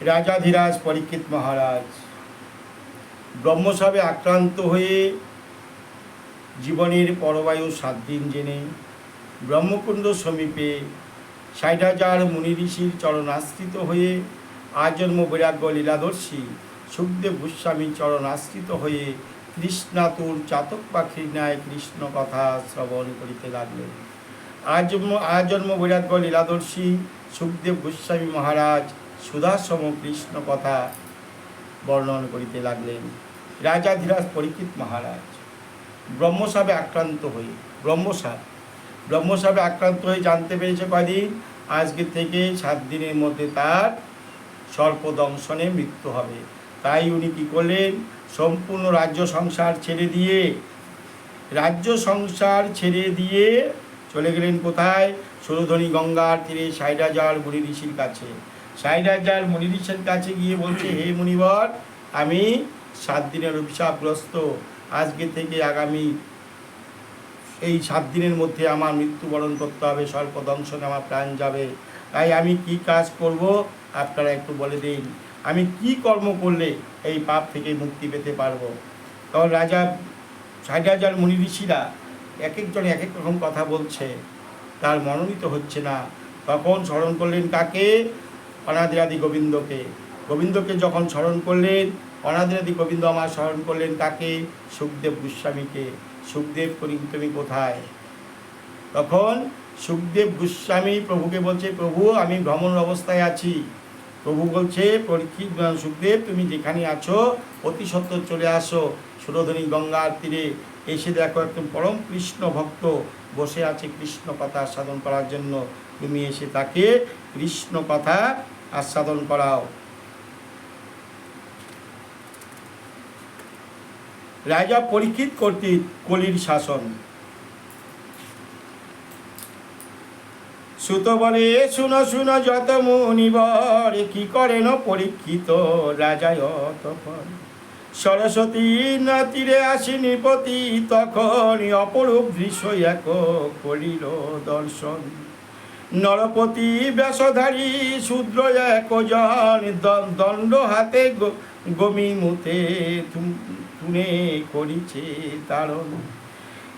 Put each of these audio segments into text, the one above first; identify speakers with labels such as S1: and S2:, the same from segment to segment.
S1: রাজাধিরাজ পরীক্ষিত মহারাজ ব্রহ্মসাবে আক্রান্ত হয়ে জীবনের পরবায়ু সাত দিন জেনে ব্রহ্মকুণ্ড সমীপে ষাট হাজার মুনি ঋষির চরণাশ্রিত হয়ে আজন্ম বৈরাগ্য লীলাদর্শী সুখদেব গোস্বামী চরণাশ্রিত হয়ে কৃষ্ণাতুর চাতক পাখির ন্যায় কৃষ্ণ কথা শ্রবণ করিতে লাগলেন। আজন্ম আজন্ম বৈরাগ্য লীলাদর্শী সুখদেব গোস্বামী মহারাজ সুধাসম কৃষ্ণ কথা বর্ণন করিতে লাগলেন। রাজাধিরাজ পরীক্ষিত মহারাজ, ব্রহ্মসাপে আক্রান্ত হয়ে, ব্রহ্মসাপ, ব্রহ্মসাপে আক্রান্ত হয়ে জানতে পেরেছে কদিন আজকে থেকে সাত দিনের মধ্যে তার সর্পদংশনে মৃত্যু হবে। তাই উনি কী করলেন? সম্পূর্ণ রাজ্য সংসার ছেড়ে দিয়ে, রাজ্য সংসার ছেড়ে দিয়ে চলে গেলেন কোথায়? সুরধনী গঙ্গার তীরে ষাট হাজার মুনি ঋষির কাছে। ষাট হাজার মুনি ঋষির কাছে গিয়ে বলছে, হে মুনিবর, আমি সাত দিনের অভিশাপগ্রস্ত। আজকে থেকে আগামী এই সাত দিনের মধ্যে আমার মৃত্যুবরণ করতে হবে স্বল্প দংশনে আমার প্রাণ যাবে। তাই আমি কি কাজ করব, আপনারা একটু বলে দিন। আমি কি কর্ম করলে এই পাপ থেকে মুক্তি পেতে পারব? তখন রাজা ষাট হাজার মুনি ঋষিরা এক একজন এক এক রকম কথা বলছে। তার মনোনীত হচ্ছে না। তখন স্মরণ করলেন কাকে? অনাদিরাদি গোবিন্দকে। গোবিন্দকে যখন স্মরণ করলেন, অনাদিরাদি গোবিন্দ আমার স্মরণ করলেন কাকে? সুখদেব গোস্বামীকে। সুখদেব করি তুমি কোথায়? তখন সুখদেব গোস্বামী প্রভুকে বলছে, প্রভু, আমি ভ্রমণ অবস্থায় আছি। প্রভু বলছে, পরীক্ষিত সুখদেব, তুমি যেখানে আছো, অতি সত্তর চলে আসো। সুরধনী গঙ্গার তীরে এসে দেখো একদম পরম কৃষ্ণ ভক্ত বসে আছে কৃষ্ণ কথা সাধন করার জন্য। তুমি এসে তাকে কৃষ্ণ কথা আস্বাদন করাও। রাজা পরীক্ষিত কর্তৃক কলির শাসন। সুত বলে শুনো শুনো যত মুনিবর, কি করেন পরীক্ষিত রাজায় তখন সরস্বতী না তীরে আসি নিপতি তখন অপরূপ দৃশ্য এক করিল দর্শন। নরপতি বেশধারী শূদ্র একজন দণ্ড হাতে গমি মুতে তুনে করিছে তারণ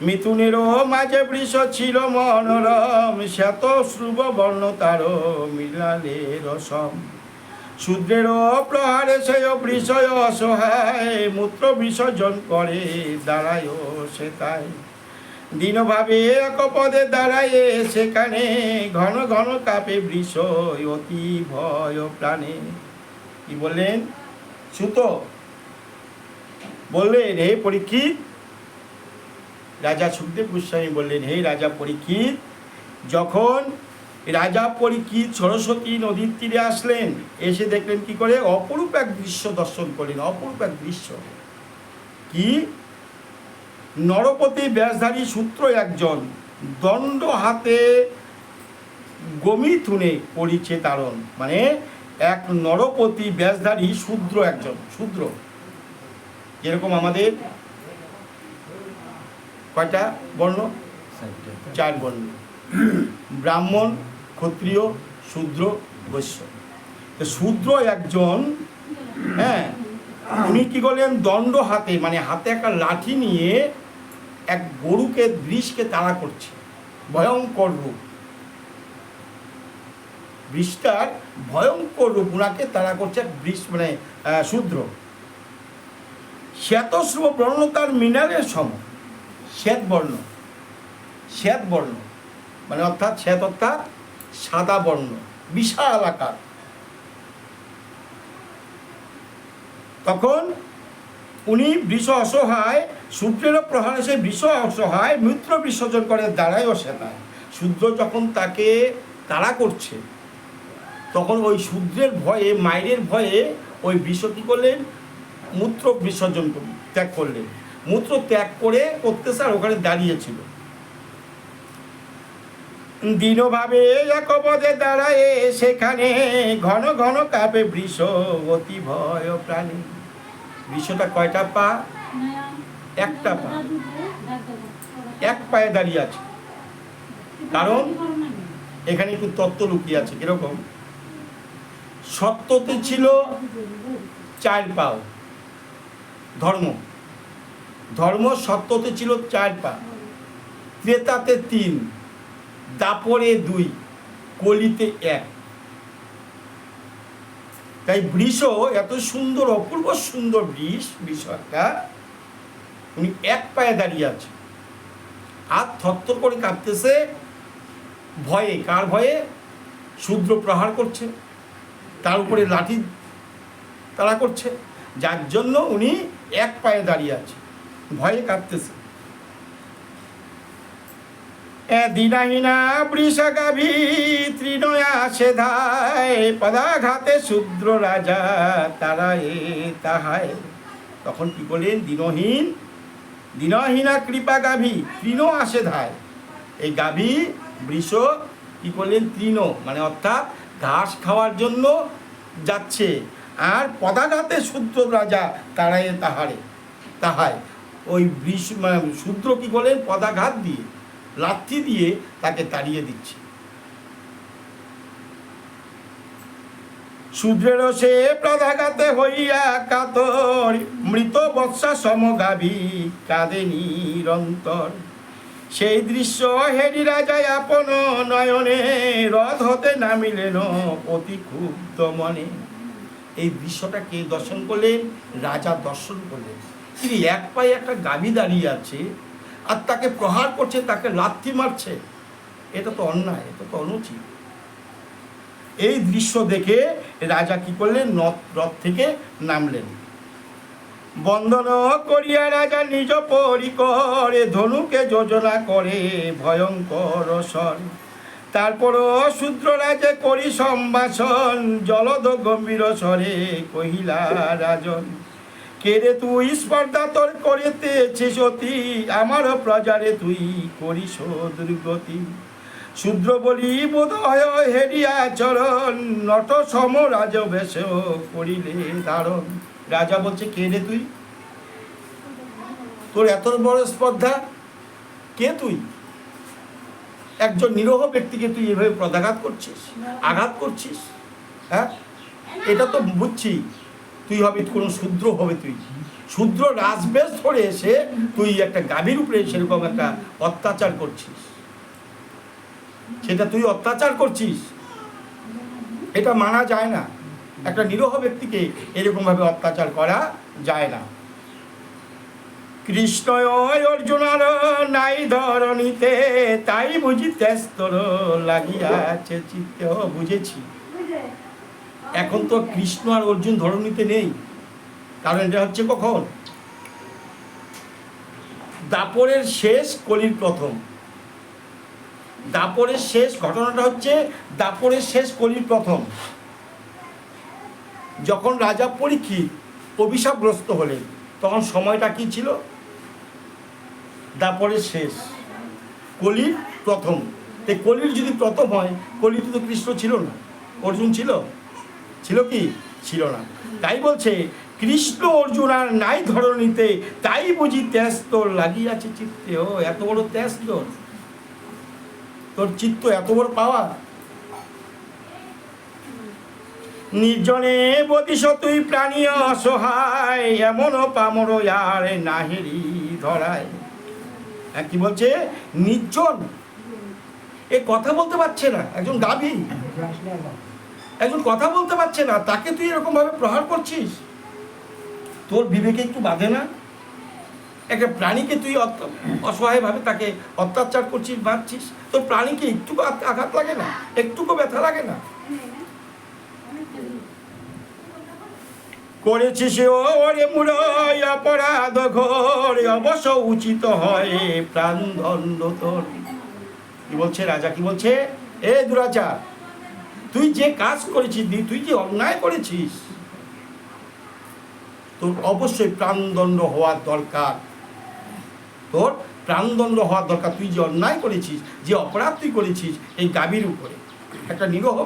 S1: মিথুনেরও মাঝে বৃষ ছিল মনোরম শ্বেত শ্রুব বর্ণ তার মিলালে রসম। শূদ্রেরও প্রহারে সে বৃষয় অসহায়, মূত্র বিসর্জন করে দাঁড়ায় সে তাই। দিনভাবে এক পদে দাঁড়ায় সেখানে ঘন ঘন কাপে বৃষ অতি ভয় প্রাণে। কি বললেন? সুত। বললেন, হে পরীক্ষিত। রাজা সুখদেব গোস্বামী বললেন, হে রাজা পরীক্ষিত, যখন রাজা পরীক্ষিত সরস্বতী নদীর তীরে আসলেন, এসে দেখলেন কি করে? অপরূপ এক দৃশ্য দর্শন করলেন, অপরূপ এক দৃশ্য। কি? নরপতি ব্যাসধারী সূত্র একজন। দণ্ড হাতে গমি থুনে পড়িছে তারণ। মানে এক নরপতি ব্যাসধারী শূদ্র একজন। শূদ্র যেরকম আমাদের কয়টা বর্ণ? চার বর্ণ। ব্রাহ্মণ, ক্ষত্রিয়, শূদ্র, বৈশ্য। তো শূদ্র একজন হ্যাঁ উনি কি করলেন? দণ্ড হাতে মানে হাতে একটা লাঠি নিয়ে এক গরুকে বৃষকে তাড়া করছে। ভয়ঙ্কর রূপ বৃষটার ভয়ঙ্কর রূপ উনাকে তাড়া করছে এক বৃষ মানে শূদ্র। শ্বেতশ্রুব বর্ণ তার মিনারের সম। শ্বেত বর্ণ। শ্বেত বর্ণ। মানে অর্থাৎ শ্বেত অর্থাৎ সাদা বর্ণ। বিশাল আকার। তখন উনি বৃষ অসহায় সূর্যের প্রহারে সেই বৃষ অসহায়, মৃত্র বিসর্জন করে দাঁড়ায়ও সেটায় সূর্য যখন তাকে তাড়া করছে, তখন ওই সূর্যের ভয়ে, মায়ের ভয়ে ওই বৃষ কী করলেন? মূত্র বিসর্জন ত্যাগ করলেন। মূত্র ত্যাগ করে করতে স্যার ওখানে দাঁড়িয়েছিল দীনভাবে একপদে দাঁড়ায় সেখানে ঘন ঘন কাপে বৃষ, অতি ভয় প্রাণী। বৃষটা কয়টা পা? একটা পা। এক পায়ে দাঁড়িয়ে আছে। কারণ এখানে একটু তত্ত্ব লুকিয়ে আছে, কীরকম? সত্যতে ছিল চার পাও। ধর্ম। ধর্ম সত্যতে ছিল চার পা। ক্রেতাতে তিন, দাপরে দুই, কলিতে এক। তাই বৃষ এত সুন্দর, অপূর্ব সুন্দর বৃষ বৃষ একটা। উনি এক পায়ে দাঁড়িয়ে আছে। হাত থরথর করে কাঁপতেছে। ভয়ে, কার ভয়ে? শূদ্র প্রহার করছে। তার উপরে লাঠি তারা করছে। যার জন্য উনি এক পায়ে দাঁড়িয়ে আছে। ভয়ে কাঁপতেছে। এ দিনাহীনা বৃষাগাভি তৃণয়া সেধায় পদাঘাতে শূদ্র রাজা তারা এ তাহায়। তখন কি করলেন দিনহীন, দিনহীনা কৃপা গাভী তৃণ আসে ধায় এই গাভী, বৃষ, কি করলেন তৃণ মানে অর্থাৎ ঘাস খাওয়ার জন্য যাচ্ছে। আর পদাঘাতে শূদ্র রাজা তারাই তাহারে, তাহায়। ওই বৃষ মানে শূদ্র কি করলেন পদাঘাত দিয়ে। লাথি দিয়ে তাকে তাড়িয়ে দিচ্ছে। শূদ্রের সে প্রধাঘাতে হইয়া কাতর, মৃত বৎসা সমগাভী কাঁদে নিরন্তর। সেই দৃশ্য হেরি রাজায় আপন নয়নে, রথ হতে নামিলেন অতি ক্ষুব্ধ মনে। এই দৃশ্যটাকে দর্শন করলেন? রাজা দর্শন করলেন। তিনি এক পায়ে একটা গাভী দাঁড়িয়ে আছে আর তাকে প্রহার করছে, তাকে লাথি মারছে। এটা তো অন্যায়, এটা তো অনুচিত। এই দৃশ্য দেখে রাজা কি করলেন? রথ থেকে নামলেন। বন্দন করিয়া রাজা নিজ পরিকরে ধনুকে যোজনা করে ভয়ঙ্কর স্বর। তারপরও শূদ্র রাজে করি সম্ভাষণ, জলদ গম্ভীর স্বরে কহিলা রাজন কে রে তুই স্পর্ধা তোর করিতেছিস অতি? আমার প্রজারে তুই করিস দুর্গতি। শূদ্র বলি বোধ হয় হেরিয়া চরণ, নট সম রাজ বেশ করিলে ধারণ। রাজা বলছে, কে রে তুই? তোর এত বড় স্পর্ধা? কে তুই? একজন নিরহ ব্যক্তিকে তুই এভাবে প্রদাঘাত করছিস? আঘাত করছিস? হ্যাঁ? এটা তো বুঝছি। তুই হবে, কোনো শূদ্র হবে তুই। শূদ্র রাজবেশ ধরে এসে তুই একটা গাভীর উপরে সেরকম একটা অত্যাচার করছিস। সেটা তুই অত্যাচার করছিস। এটা মানা যায় না। একটা নিরহ ব্যক্তিকে এরকমভাবে অত্যাচার করা যায় না। কৃষ্ণ অর্জুনার নাই ধরণীতে, তাই বুঝি তেস্তর লাগিয়াছে চিত্তে বুঝেছি। এখন তো কৃষ্ণ আর অর্জুন ধরণীতে নেই। কারণ এটা হচ্ছে কখন? দাপরের শেষ কলির প্রথম। দাপরের শেষ ঘটনাটা হচ্ছে দাপরের শেষ কলির প্রথম। যখন রাজা পরীক্ষিত অভিশাপগ্রস্ত হলেন, তখন সময়টা কি ছিল? দাপরের শেষ। কলির প্রথম। এই কলির যদি প্রথম হয়, কলিতে তো কৃষ্ণ ছিল না। অর্জুন ছিল? ছিল কি? ছিল না। তাই বলছে, কৃষ্ণ অর্জুন আর নাই ধরণীতে, তাই বুঝি তেজ তোর লাগিয়াছে চিত্তে। ও, এত বড় তেজ তোর? তোর চিত্ত এত বড় পাওয়া নির্জনে বদিস তুই প্রাণী অসহায় এমন পামর আর নাহেরি ধরায়। হ্যাঁ কি বলছে? নির্জন? এ কথা বলতে পারছে না, একজন গাভী। একজন কথা বলতে পারছে না, তাকে তুই এরকম ভাবে প্রহার করছিস? তোর বিবেকে একটু বাঁধে না? একটা প্রাণীকে তুই অসহায়ভাবে তাকে অত্যাচার করছিস বাঁধছিস তোর প্রাণীকে একটুকু আঘাত- লাগে না? একটুকু ব্যথা লাগে না? করেছিস ওরে মুড়াই অপরাধ ঘর, অবশ্য উচিত হয় প্রাণ প্রাণদণ্ড তোর। কি বলছে রাজা, কি বলছে? এ দুরাচার তুই যে কাজ করেছিস তুই যে অন্যায় করেছিস, তোর অবশ্যই প্রাণদণ্ড হওয়ার দরকার। তোর প্রাণদণ্ড হওয়ার দরকার। তুই যে অন্যায় করেছিস, যে অপরাধ তুই করেছিস, এই গাভীর উপরে, একটা নিরহ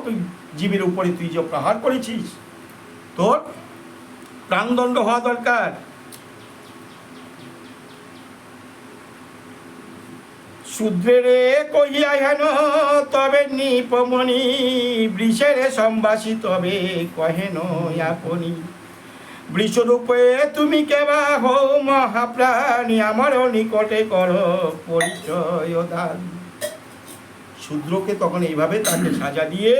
S1: জীবের উপরে তুই যে প্রহার করেছিস, তোর প্রাণদণ্ড হওয়া দরকার। শূদ্রেরে কহিয়া হেন, তবে নিপমণি বৃষেরে সম্বাসী তবে কহেন আপনি। বৃষরূপে তুমি কেবা হো মহাপ্রাণী, আমার নিকটে কর পরিচয় দান। শূদ্রকে তখন এইভাবে তাকে সাজা দিয়ে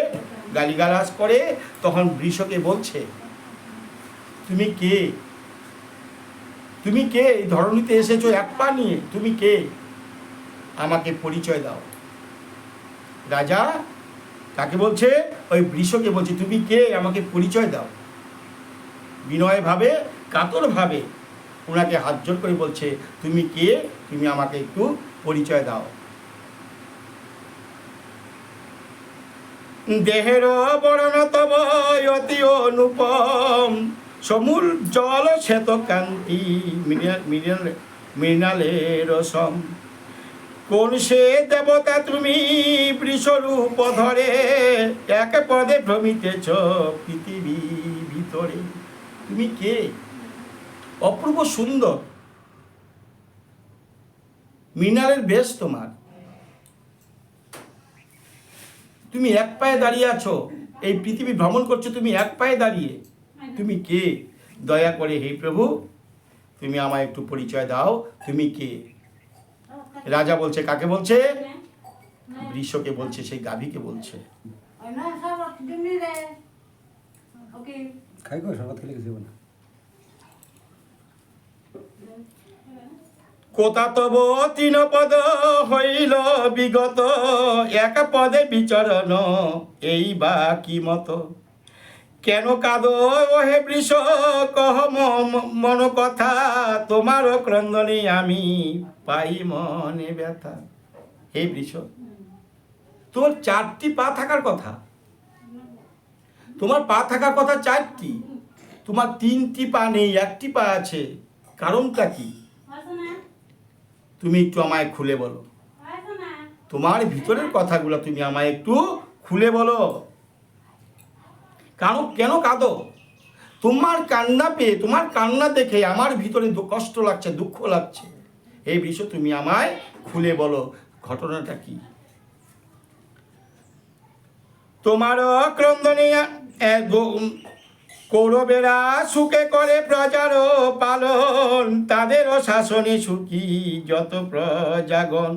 S1: গালিগালাজ করে, তখন বৃষকে বলছে, তুমি কে? তুমি কে? এই ধরনীতে এসেছ এক পা নিয়ে, তুমি কে? আমাকে পরিচয় দাও। রাজা কাকে বলছে, ওই বৃষকে বলছে, তুমি কে? আমাকে পরিচয় দাও। বিনয়ভাবে, কাতরভাবে ওনাকে হাত জোর করে বলছে, তুমি কে? তুমি আমাকে একটু পরিচয় দাও। দেহের বরণ তব অতি অনুপম, সমূল জল শ্বেত কান্তি মৃণাল- মৃণালের সম কোন সে দেবতা তুমি বৃষরূপ ধরে? এক পদে ভ্রমিতেছ পৃথিবী ভিতরে। তুমি কে? অপূর্ব সুন্দর। মৃণালের বেশ তোমার। তুমি এক পায়ে দাঁড়িয়ে আছো। এই পৃথিবী ভ্রমণ করছ তুমি এক পায়ে দাঁড়িয়ে। তুমি কে? দয়া করে হে প্রভু, তুমি আমায় একটু পরিচয় দাও। তুমি কে? রাজা বলছে কাকে বলছে? বৃষকে বলছে সেই গাভীকে বলছে।
S2: খাই গো শরবত খেলে কিছু হবে না
S1: কোথা তব তিন পদ হইল বিগত এক পদে বিচরণ এই বা কি মত? কেন কাদ? হে বৃষ, কহ মন কথা তোমার ক্রন্দনে আমি পাই মনে ব্যথা। হে বৃষ তোর চারটি পা থাকার কথা। তোমার পা থাকার কথা চারটি। তোমার তিনটি পা নেই, একটি পা আছে। কারণটা কি? তুমি একটু আমায় খুলে বলো। তোমার ভিতরের কথাগুলো তুমি আমায় একটু খুলে বলো। কারণ কেন কাঁদো? তোমার কান্না পেয়ে, তোমার কান্না দেখে আমার ভিতরে কষ্ট লাগছে, দুঃখ লাগছে। এই বিষয় তুমি আমায় খুলে বলো, ঘটনাটা কি? তোমার কৌরবেরা সুখে করে প্রজার পালন, তাদেরও শাসনে সুখী যত প্রজাগণ।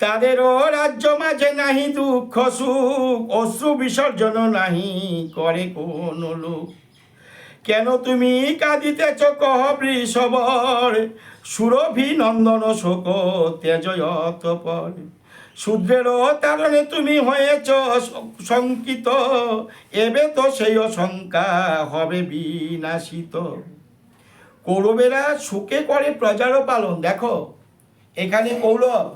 S1: তাদেরও রাজ্য মাঝে নাহি দুঃখ সুখ, অশ্রু বিসর্জন নাহি করে কোন লোক। কেন তুমি কাঁদিতেছ কহ বৃষবর? সুরভি নন্দন শোক তেজয়ত পর শূদ্রেরও তারণে তুমি হয়েছ শঙ্কিত, এবে তো সেই অশঙ্কা হবে বিনাশিত। কৌরবেরা সুখে করে প্রজারও পালন, দেখো, এখানে কৌরব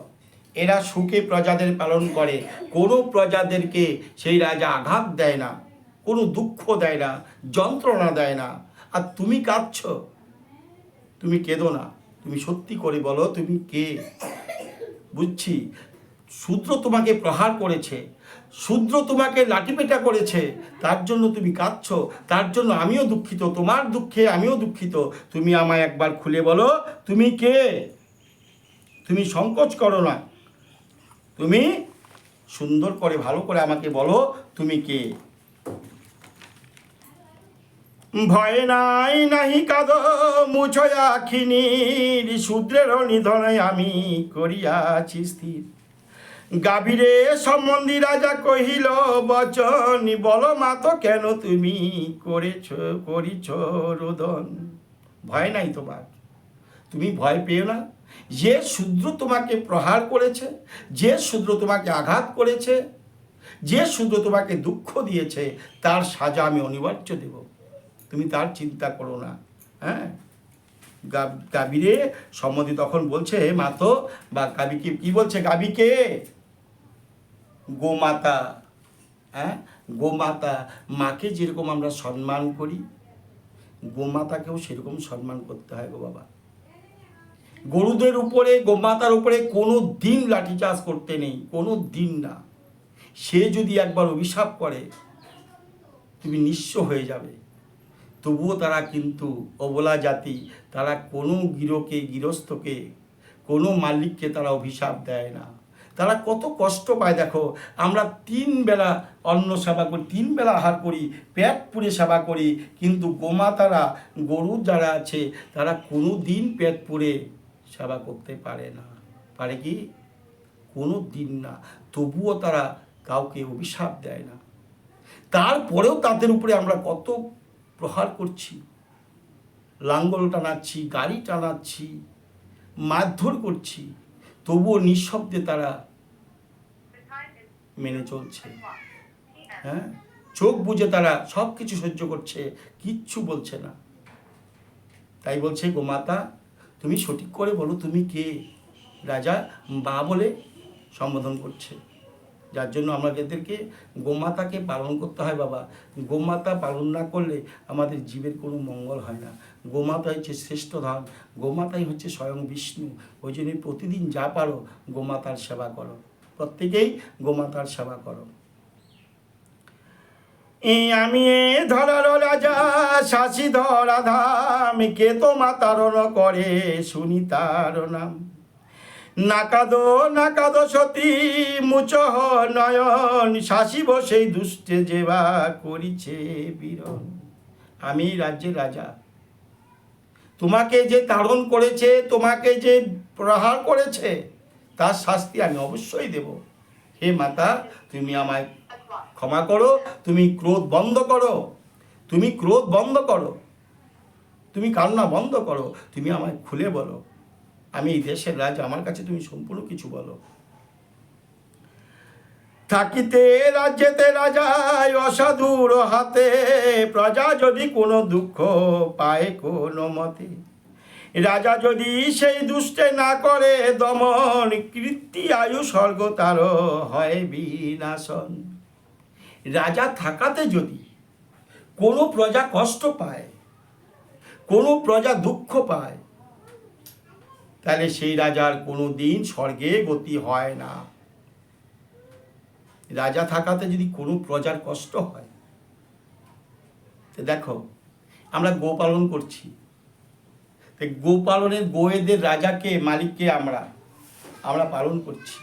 S1: এরা সুখে প্রজাদের পালন করে। কোনো প্রজাদেরকে সেই রাজা আঘাত দেয় না, কোনো দুঃখ দেয় না, যন্ত্রণা দেয় না। আর তুমি কাঁদছ, তুমি কেঁদো না, তুমি সত্যি করে বলো তুমি কে? বুঝছি? শূদ্র তোমাকে প্রহার করেছে, শূদ্র তোমাকে লাঠিপেটা করেছে, তার জন্য তুমি কাঁদছ, তার জন্য আমিও দুঃখিত, তোমার দুঃখে আমিও দুঃখিত। তুমি আমায় একবার খুলে বলো, তুমি কে? তুমি সংকোচ করো না। তুমি সুন্দর করে, ভালো করে আমাকে বলো, তুমি কে? ভয় নাই, নাহি কাদ, মুছয়া খিনির শূদ্রের নিধনে আমি করিয়াছি স্থির। গাভীরে সম্বন্ধী রাজা কহিল, বচন, বল মাত কেন তুমি করেছ, করিছ রোদন? ভয় নাই তোমার। তুমি ভয় পেও না? যে শূদ্র তোমাকে প্রহার করেছে, যে শূদ্র তোমাকে আঘাত করেছে, যে শূদ্র তোমাকে দুঃখ দিয়েছে, তার সাজা আমি অনিবার্য দেব। তুমি তার চিন্তা করো না হ্যাঁ? গা- গাভীরে সম্মতি তখন বলছে মাতো, বা গাভীকে কি বলছে গাভীকে গোমাতা হ্যাঁ? গোমাতা, মাকে যেরকম আমরা সম্মান করি, গোমাতাকেও সেরকম সম্মান করতে হয় গো বাবা। গরুদের উপরে, গোমাতার উপরে কোনো দিন লাঠিচার্জ করতে নেই, কোনো দিন না। সে যদি একবার অভিশাপ করে, তুমি নিঃস্ব হয়ে যাবে। তবুও তারা কিন্তু অবলা জাতি, তারা কোনো গৃহকে, গৃহস্থকে, কোনো মালিককে তারা অভিশাপ দেয় না। তারা কত কষ্ট পায়, দেখো। আমরা তিন বেলা অন্ন সেবা করি, তিন বেলা আহার করি, পেট পুড়ে সেবা করি, কিন্তু গোমাতারা, গরু যারা আছে, তারা কোনো দিন পেট পুড়ে সেবা করতে পারে না। পারে কি? কোনো দিন না। তবুও তারা কাউকে অভিশাপ দেয় না। তারপরেও তাদের উপরে আমরা কত প্রহার করছি। লাঙ্গল টানাচ্ছি, গাড়ি টানাচ্ছি, মারধর করছি। তবুও নিঃশব্দে তারা মেনে চলছে। হ্যাঁ? চোখ বুঝে তারা সব কিছু সহ্য করছে, কিচ্ছু বলছে না। তাই বলছে গোমাতা তুমি সঠিক করে বলো তুমি কে? রাজা বা বলে সম্বোধন করছে। যার জন্য আমাদেরকে গোমাতাকে পালন করতে হয় বাবা। গোমাতা পালন না করলে আমাদের জীবের কোনো মঙ্গল হয় না। গোমাতা হচ্ছে শ্রেষ্ঠ ধন। গোমাতাই হচ্ছে স্বয়ং বিষ্ণু। ওই জন্য প্রতিদিন যা পারো গোমাতার সেবা করো। প্রত্যেকেই গোমাতার সেবা করো। আমি এ ধরার রাজা শাসি ধরা ধাম, কে তো মাতারণ করে শুনি তার নাম। নাকাদো নাকাদো সতী মুচহ নয়ন শাসিব সেই দুষ্টে যেবা করিছে বীরন আমি রাজ্যের রাজা। তোমাকে যে তাড়ন করেছে, তোমাকে যে প্রহার করেছে, তার শাস্তি আমি অবশ্যই দেব। হে মাতা, তুমি আমায় ক্ষমা করো, তুমি ক্রোধ বন্ধ করো। তুমি ক্রোধ বন্ধ করো। তুমি কান্না বন্ধ করো। তুমি আমায় খুলে বলো। আমি এই দেশের রাজা, আমার কাছে তুমি সম্পূর্ণ কিছু বলো। থাকিতে রাজ্যেতে রাজায়, অসাধুর হাতে প্রজা যদি কোনো দুঃখ পায় কোনো মতে, রাজা যদি সেই দুষ্টে না করে, দমন কৃত্তি আয়ু স্বর্গ তার হয় বিনাশন। রাজা থাকাতে যদি কোনো প্রজা কষ্ট পায়, কোনো প্রজা দুঃখ পায়, তাহলে সেই রাজার কোনো দিন স্বর্গে গতি হয় না। রাজা থাকাতে যদি কোনো প্রজার কষ্ট হয়, তো দেখো, আমরা গোপালন করছি। গোপালনের গোয়েদের রাজাকে, মালিককে আমরা আমরা পালন করছি।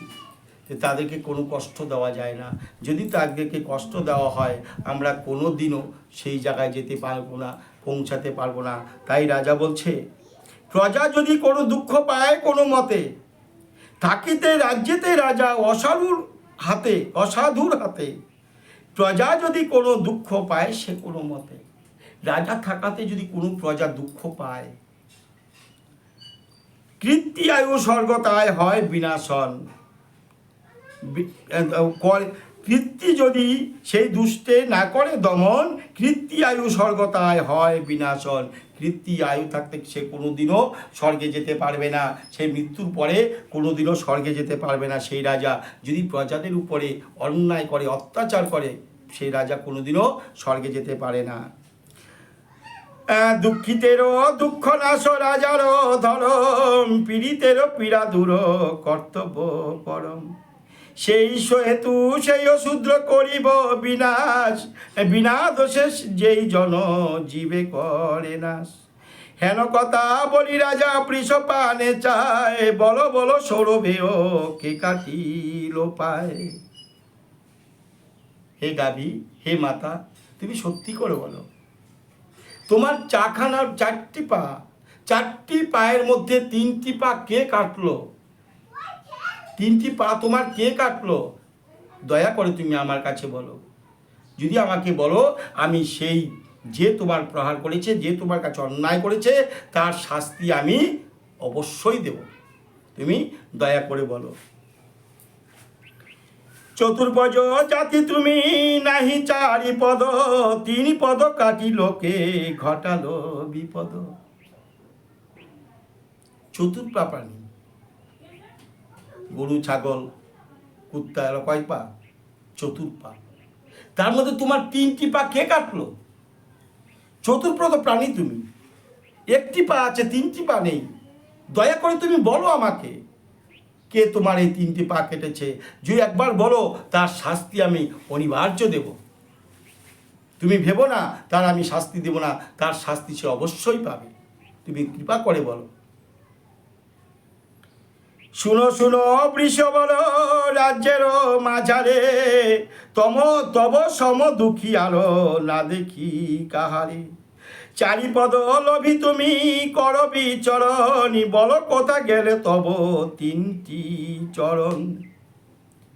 S1: যে তাদেরকে কোনো কষ্ট দেওয়া যায় না। যদি তাদেরকে কষ্ট দেওয়া হয়, আমরা কোনো দিনও সেই জায়গায় যেতে পারব না, পৌঁছাতে পারব না। তাই রাজা বলছে, প্রজা যদি কোনো দুঃখ পায় কোনো মতে, থাকিতে রাজ্যেতে রাজা অসাধুর হাতে অসাধুর হাতে, প্রজা যদি কোনো দুঃখ পায় সে কোনো মতে, রাজা থাকাতে যদি কোনো প্রজা দুঃখ পায়, কৃত্তি আয়ু স্বর্গতায় হয় বিনাশন। করে- কৃত্তি যদি সেই দুষ্টে না করে দমন, কৃত্তি আয়ু স্বর্গতায় হয় বিনাশন। কৃত্তি আয়ু থাকতে সে কোনোদিনও স্বর্গে যেতে পারবে না। সে মৃত্যুর পরে কোনোদিনও স্বর্গে যেতে পারবে না সেই রাজা। যদি প্রজাদের উপরে অন্যায় করে, অত্যাচার করে, সেই রাজা কোনোদিনও স্বর্গে যেতে পারে না। দুঃখিতেরও দুঃখ নাশ রাজারও ধরম, পীড়িতেরও পীড়া দূর কর্তব্য পরম। সেই হেতু সেই অশূদ্র করিব বিনাশ। বিনা দোষে যেই জন জীবে করে নাশ। হেন কথা বলি রাজা পৃষপানে চায়। বলো বলো, সৌরভেও কে কাটিল পায়? হে গাভী, হে মাতা, তুমি সত্যি করে বলো। তোমার চাখানার চারটি পা, চারটি পায়ের মধ্যে তিনটি পা কে কাটলো? তিনটি পা তোমার কে কাটলো? দয়া করে তুমি আমার কাছে বলো। যদি আমাকে বলো, আমি সেই যে তোমার প্রহার করেছে, যে তোমার কাছে অন্যায় করেছে, তার শাস্তি আমি অবশ্যই দেব। তুমি দয়া করে বলো। চতুর্ভজ জাতি তুমি নাহি চারি পদ তিন পদ কাটি লোকে ঘটালো বিপদ। চতুর্পা প্রাণী গরু, ছাগল, কুত্তা, এরা কয় পা? চতুর্পা তার মধ্যে তোমার তিনটি পা কে কাটলো? চতুর্প্রদ প্রাণী তুমি। একটি পা আছে, তিনটি পা নেই। দয়া করে তুমি বলো আমাকে, কে তোমার এই তিনটি পা কেটেছে? যদি একবার বলো, তার শাস্তি আমি অনিবার্য দেব। তুমি ভেবো না, তার আমি শাস্তি দেব না, তার শাস্তি সে অবশ্যই পাবে। তুমি কৃপা করে বলো। শুনো শুনো বৃষবর রাজ্যের মাঝারে। তম, তব, সম, দুঃখী আরও না দেখি কাহারে। চারিপদ লভি তুমি করবি বিচরণী, বল কোথা গেলে তব তিনটি চরণ।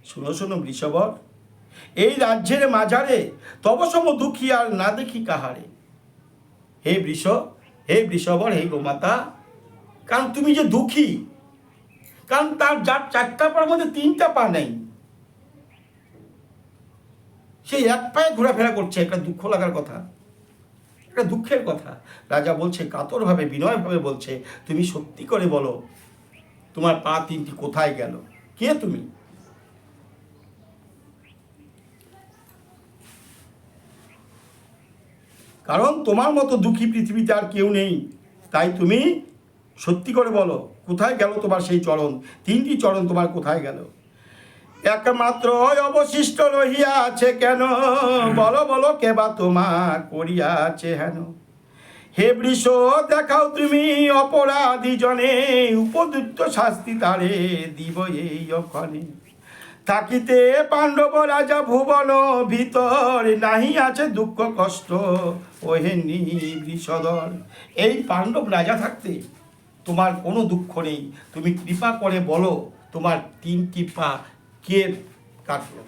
S1: শুনো শুনো বৃষবর এই রাজ্যের মাঝারে তব সম দুঃখী আর না দেখি কাহারে। হে বৃষ, হে বৃষবর হে গোমাতা, কারণ তুমি যে দুঃখী কারণ তার যার চারটা পার মধ্যে তিনটা পা নেই। সে এক পায়ে ঘোরাফেরা করছে, একটা দুঃখ লাগার কথা। একটা দুঃখের কথা। রাজা বলছে, কাতরভাবে, বিনয়ভাবে বলছে, তুমি সত্যি করে বলো, তোমার পা তিনটি কোথায় গেল? কে তুমি? কারণ তোমার মতো দুঃখী পৃথিবীতে আর কেউ নেই। তাই তুমি সত্যি করে বলো, কোথায় গেল তোমার সেই চরণ? তিনটি চরণ তোমার কোথায় গেল? একমাত্র অবশিষ্ট রহিয়া আছে কেন? বলো বলো কেবা তোমার করিয়াছে হেন? হে বৃষ, দেখাও তুমি অপরাধী জনে, উপযুক্ত শাস্তি তারে দিব এই অক্ষণে। থাকিতে পাণ্ডব রাজা ভুবন ভিতর, নাহি আছে দুঃখ কষ্ট, ওহে বৃষদর। এই পাণ্ডব রাজা থাকতে তোমার কোনো দুঃখ নেই। তুমি কৃপা করে বলো তোমার তিনটি পা কে কাটলো?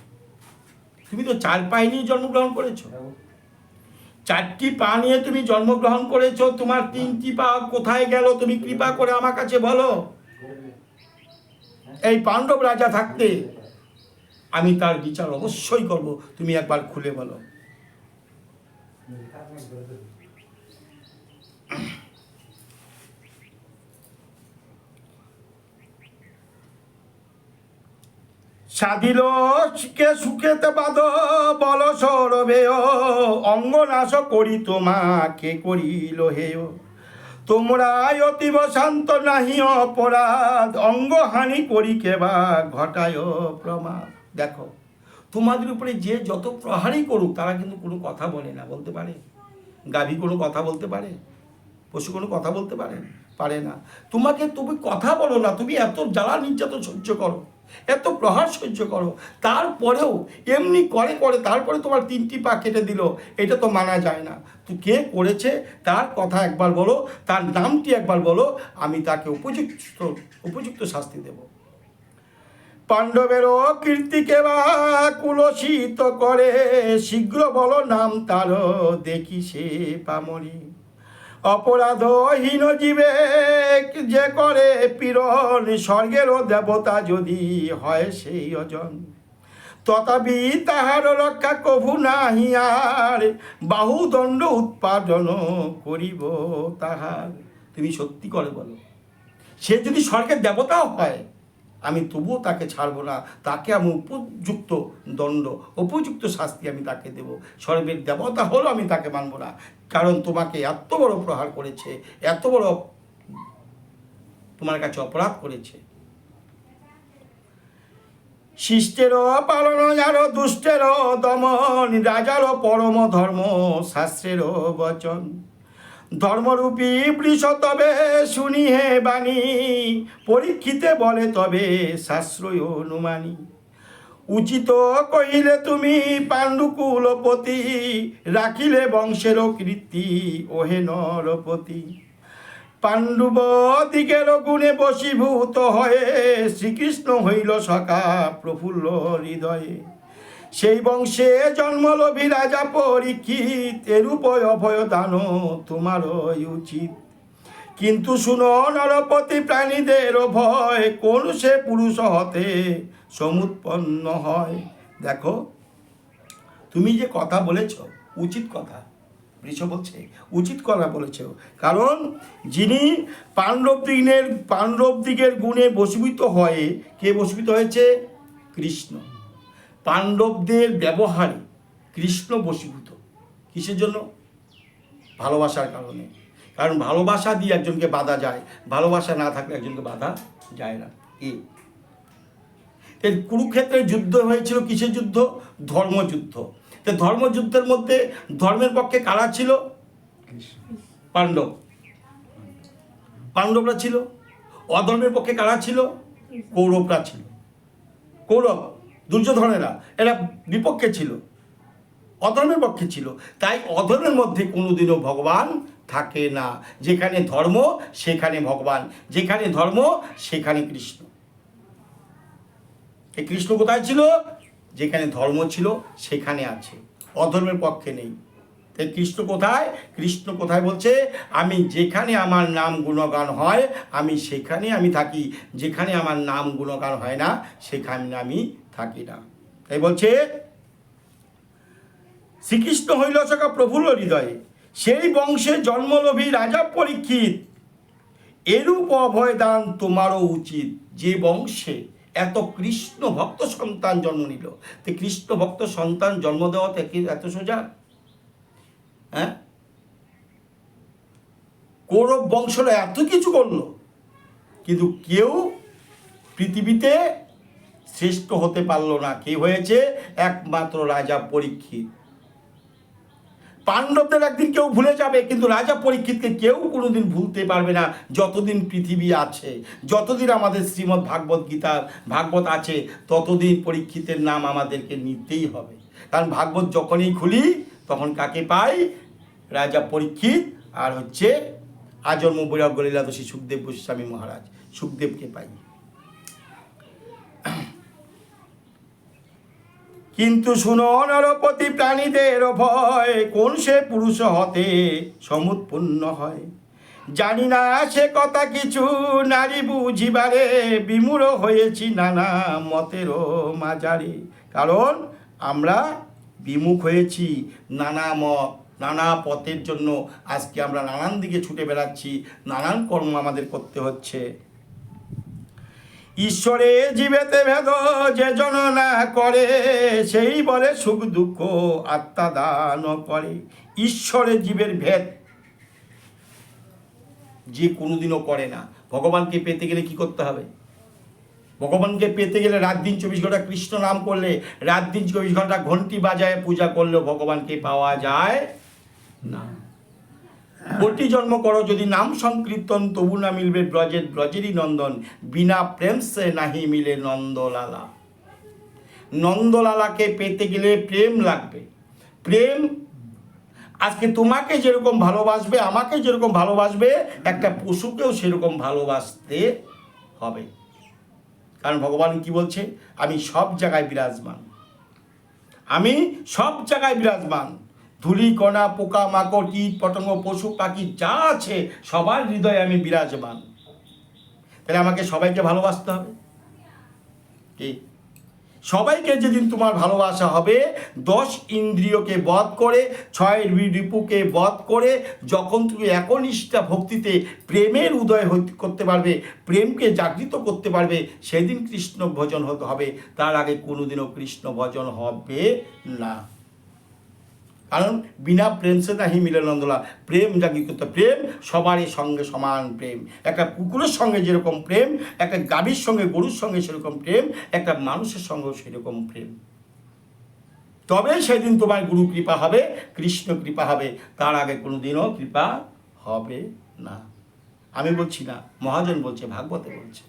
S1: তুমি তো চার পায়ে নিয়ে জন্মগ্রহণ করেছ। চারটি পা নিয়ে তুমি জন্মগ্রহণ করেছ তোমার তিনটি পা কোথায় গেল তুমি কৃপা করে আমার কাছে বলো। এই পাণ্ডব রাজা থাকতে আমি তার বিচার অবশ্যই করব। তুমি একবার খুলে বলো? সাধিল কে সুখেতে বাদ বল সৌরভে অঙ্গ নাশ করি তোমাকে করিল হেয়। তোমরা অতীব শান্ত নাহি অপরাধ অঙ্গ হানি করি কেবা ঘটায় প্রমাদ। দেখো, তোমাদের উপরে যে যত প্রহারই করুক, তারা কিন্তু কোনো কথা বলে না, বলতে পারে? গাভী কোনো কথা বলতে পারে? পশু কোনো কথা বলতে পারে? পারে না। তোমাকে তুমি কথা বলো না, তুমি এত জ্বালা নির্যাতন সহ্য করো। এত প্রহার সহ্য করো। তারপরেও এমনি করে করে তারপরে তোমার তিনটি পা কেটে দিল, এটা তো মানা যায় না। তো কে করেছে? তার কথা একবার বলো, তার নামটি একবার বলো, আমি তাকে উপযুক্ত উপযুক্ত শাস্তি দেব। পাণ্ডবেরও কীর্তিকে বা কুলসিত করে, শীঘ্র বলো নাম তার দেখি সে পামরি। অপরাধহীন জীবে যে করে পীড়ন স্বর্গেরও দেবতা যদি হয় সেই অজন। তথাপি তাহার রক্ষা কভু নাহি আর বাহুদণ্ড উৎপাদন করিব তাহার। তুমি সত্যি করে বলো, সে যদি স্বর্গের দেবতাও হয় আমি তবুও তাকে ছাড়বো না, তাকে আমি উপযুক্ত দণ্ড, উপযুক্ত শাস্তি আমি তাকে দেব। স্বর্গের দেবতা হলো আমি তাকে মানবো না। কারণ তোমাকে এত বড় প্রহার করেছে, এত বড় তোমার কাছে অপরাধ করেছে। শিষ্টেরও পালন যার দুষ্টেরও দমন, রাজারও পরম ধর্ম, শাস্ত্রেরও বচন। ধর্মরূপী বৃষ তবে শুনি হে বাণী, পরীক্ষিতে বলে তবে শাস্ত্রই অনুমানী। উচিত কহিলে তুমি পাণ্ডুকুলপতি, রাখিলে বংশের কীর্তি, ওহে নরপতি। পাণ্ডব দিকের গুণে বশীভূত হয়ে শ্রীকৃষ্ণ হইল সখা প্রফুল্ল হৃদয়ে। সেই বংশে জন্মলভী রাজা পরীক্ষিত, এরূপ অভয় দান তোমারই উচিত। কিন্তু শুনো নরপতি প্রাণীদের ভয়, কোন সে পুরুষ হতে সমুৎপন্ন হয়? দেখো, তুমি যে কথা বলেছ, উচিত কথা, বৃষ বলছে, উচিত কথা বলেছ। কারণ যিনি পাণ্ডব দিনের, পাণ্ডব দিকের গুণে বশীভূত হয়ে, কে বশীভূত হয়েছে? কৃষ্ণ। পাণ্ডবদের ব্যবহারে কৃষ্ণ বশীভূত। কিসের জন্য? ভালোবাসার কারণে। কারণ ভালোবাসা দিয়ে একজনকে বাধা যায়, ভালোবাসা না থাকলে একজনকে বাধা যায় না। এ। এই কুরুক্ষেত্রের যুদ্ধ হয়েছিল কিসের যুদ্ধ? ধর্মযুদ্ধ। তো ধর্মযুদ্ধের মধ্যে ধর্মের পক্ষে কারা ছিল? পাণ্ডব। পাণ্ডবরা ছিল? অধর্মের পক্ষে কারা ছিল? কৌরবরা ছিল। কৌরব। দুর্যোধনেরা, এরা বিপক্ষে ছিল, অধর্মের পক্ষে ছিল। তাই অধর্মের মধ্যে কোনোদিনও ভগবান থাকে না। যেখানে ধর্ম, সেখানে ভগবান। যেখানে ধর্ম, সেখানে কৃষ্ণ। এই কৃষ্ণ কোথায় ছিল? যেখানে ধর্ম ছিল, সেখানে আছে। অধর্মের পক্ষে নেই। তাই কৃষ্ণ কোথায়? কৃষ্ণ কোথায় বলছে, আমি যেখানে আমার নাম গুণগান হয়, আমি সেখানে আমি থাকি। যেখানে আমার নাম গুণগান হয় না, সেখানে আমি থাকি না। তাই বলছে, শ্রীকৃষ্ণ হইল সকা প্রফুল্ল হৃদয়ে। সেই বংশে জন্মলোভী রাজা পরীক্ষিত। এরূপ অভয়দান তোমারও উচিত। যে বংশে এত কৃষ্ণ ভক্ত সন্তান জন্ম নিল। তো কৃষ্ণ ভক্ত সন্তান জন্ম দেওয়া থেকে এত সোজা? হ্যাঁ? কৌরব বংশরা এত কিছু করল। কিন্তু কেউ পৃথিবীতে শ্রেষ্ঠ হতে পারল না। কে হয়েছে? একমাত্র রাজা পরীক্ষিত। পাণ্ডবদের একদিন কেউ ভুলে যাবে, কিন্তু রাজা পরীক্ষিতকে কেউ কোনোদিন ভুলতে পারবে না। যতদিন পৃথিবী আছে, যতদিন আমাদের শ্রীমৎ ভাগবত গীতা ভাগবত আছে, ততদিন পরীক্ষিতের নাম আমাদেরকে নিতেই হবে। কারণ ভাগবত যখনই খুলি, তখন কাকে পাই? রাজা পরীক্ষিত আর হচ্ছে আজন্ম বৈরাগ্য লীলাদশী সুখদেব গোস্বামী মহারাজ। সুখদেবকে পাই। কিন্তু শুনো নরপতি প্রাণীদের ভয়, কোন সে পুরুষ হতে সমুৎপন্ন হয়? জানি না সে কথা কিছু, নারী বুঝিবারে বিমূঢ় হয়েছি নানা মতেরও মাজারে কারণ আমরা বিমুখ হয়েছি নানা মত, নানা পথের জন্য। আজকে আমরা নানান দিকে ছুটে বেড়াচ্ছি, নানান কর্ম আমাদের করতে হচ্ছে। ঈশ্বরে জীবেতে ভেদ যে জননা করে, সেই বলে সুখ দুঃখ আত্মা দান করে। ঈশ্বরে জীবের ভেদ যে কোনোদিনও করে না। ভগবানকে পেতে গেলে কি করতে হবে? ভগবানকে পেতে গেলে রাত দিন চব্বিশ ঘণ্টা কৃষ্ণ নাম করলে রাত দিন চব্বিশ ঘণ্টা ঘন্টি বাজায়, পূজা করলেও ভগবানকে পাওয়া যায় না। কোটি জন্ম করো যদি নাম সংকীর্তন, তবু না মিলবে ব্রজের ব্রজেরই নন্দন। বিনা প্রেম সে নাহি মিলে নন্দলালা। নন্দলালাকে পেতে গেলে প্রেম লাগবে। প্রেম আজকে তোমাকে যেরকম ভালোবাসবে, আমাকে যেরকম ভালোবাসবে, একটা পশুকেও সেরকম ভালোবাসতে হবে। কারণ ভগবান কি বলছে? আমি সব জায়গায় বিরাজমান। আমি সব জায়গায় বিরাজমান। ধুলি, কণা, পোকা, মাকড়, কীট, পতঙ্গ, পশু, পাখি যা আছে, সবার হৃদয়ে আমি বিরাজমান। তাহলে আমাকে সবাইকে ভালোবাসতে হবে? কি? সবাইকে যেদিন তোমার ভালোবাসা হবে, দশ ইন্দ্রিয়কে বধ করে, ছয় রিপুকে বধ করে, যখন তুমি একনিষ্ঠা ভক্তিতে প্রেমের উদয় করতে পারবে, প্রেমকে জাগৃত করতে পারবে, সেদিন কৃষ্ণ ভজন হতে হবে। তার আগে কোনোদিনও কৃষ্ণ ভজন হবে না। কারণ বিনা প্রেম সে নাহি মিলে নন্দলা প্রেম জাগিত করতে প্রেম সবারই সঙ্গে সমান প্রেম। একটা কুকুরের সঙ্গে যেরকম প্রেম, একটা গাভীর সঙ্গে, গরুর সঙ্গে সেরকম প্রেম, একটা মানুষের সঙ্গেও সেরকম প্রেম। তবে সেদিন তোমার গুরু কৃপা হবে, কৃষ্ণ কৃপা হবে। তার আগে কোনোদিনও কৃপা হবে না। আমি বলছি না, মহাজন বলছে, ভাগবতে বলছে।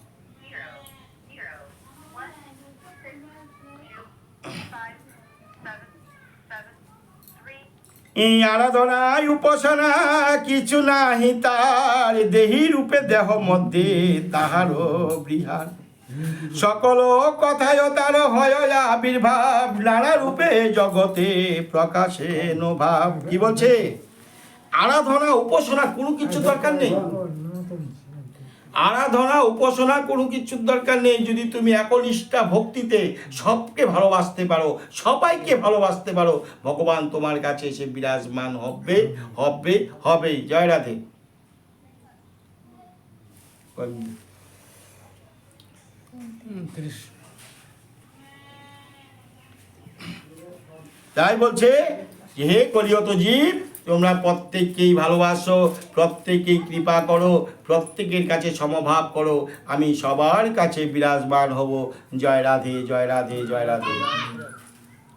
S1: এই আরাধনায় উপাসনা কিছু নাহি, তার দেহি রূপে দেহ মধ্যে তাহারও বৃহার। সকল কথায় তার হয় আবির্ভাব, নানা রূপে জগতে প্রকাশে ভাব কি বলছে? আরাধনা, উপাসনা, কোনো কিছু দরকার নেই? আরাধনা উপাসনা কোনো কিছুর দরকার নেই। যদি তুমি একনিষ্ঠা ভক্তিতে সবকে ভালোবাসতে পারো সবাইকে ভালোবাসতে পারো ভগবান তোমার কাছে এসে বিরাজমান হবে হবে হবে জয় রাধে। তাই বলছে হে কলিয়ত জীব তোমরা প্রত্যেককেই ভালোবাসো, প্রত্যেকেই কৃপা করো, প্রত্যেকের কাছে সমভাব করো। আমি সবার কাছে বিরাজমান হব। জয় রাধে জয় রাধে জয় রাধে।